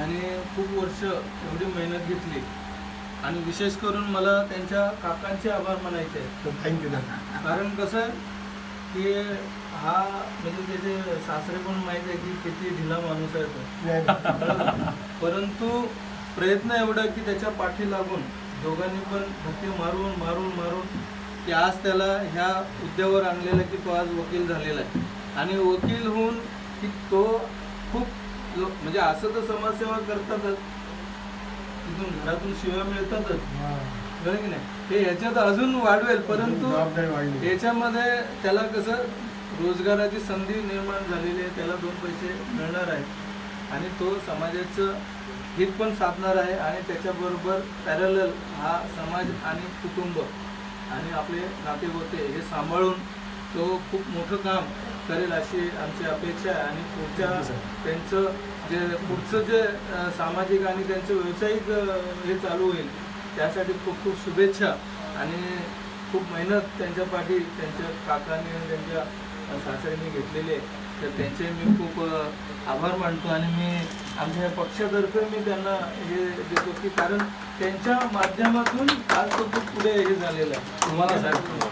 आणि खूप वर्ष एवढी मेहनत घेतली. आणि विशेष करून मला त्यांच्या काकांचे आभार म्हणायचे आहेत. थँक्यू कारण कसं आहे की हा म्हणजे त्याचे सासरे पण माहीत आहे की किती ढिला माणूस आहे तो? परंतु प्रयत्न एवढा की त्याच्या पाठी लागून दोघांनी पण धक्के मारून मारून मारून की आज त्याला ह्या हुद्द्यावर आणलेलं की तो आज वकील झालेला आहे. आणि वकील होऊन की तो खूप लो- म्हणजे असं तर समाजसेवा करतातच. तिथून घरातून शिव्या मिळतातच. बरं की नाही? हे ह्याच्यात अजून वाढवेल परंतु याच्यामध्ये त्याला कसं रोजगाराची संधी निर्माण झालेली आहे त्याला दोन पैसे मिळणार आहेत. आणि तो समाजाचं हित पण साधणार आहे आणि त्याच्याबरोबर पॅरल हा समाज आणि कुटुंब आणि आपले नातेगोते हे सांभाळून तो खूप मोठं काम करेल अशी आमची अपेक्षा आहे. आणि पुढच्या त्यांचं जे पुढचं जे सामाजिक आणि त्यांचं व्यावसायिक हे चालू होईल त्यासाठी खूप खूप शुभेच्छा आणि खूप मेहनत त्यांच्या पाठी त्यांच्या काकांनी आणि त्यांच्या सासऱ्यांनी घेतलेली आहे. तर त्यांचे मी खूप आभार मानतो आणि मी आमच्या पक्षातर्फे मी त्यांना हे देतो की कारण त्यांच्या माध्यमातून आज तो खूप पुढे हे झालेलं आहे. तुम्हाला. सांगतो.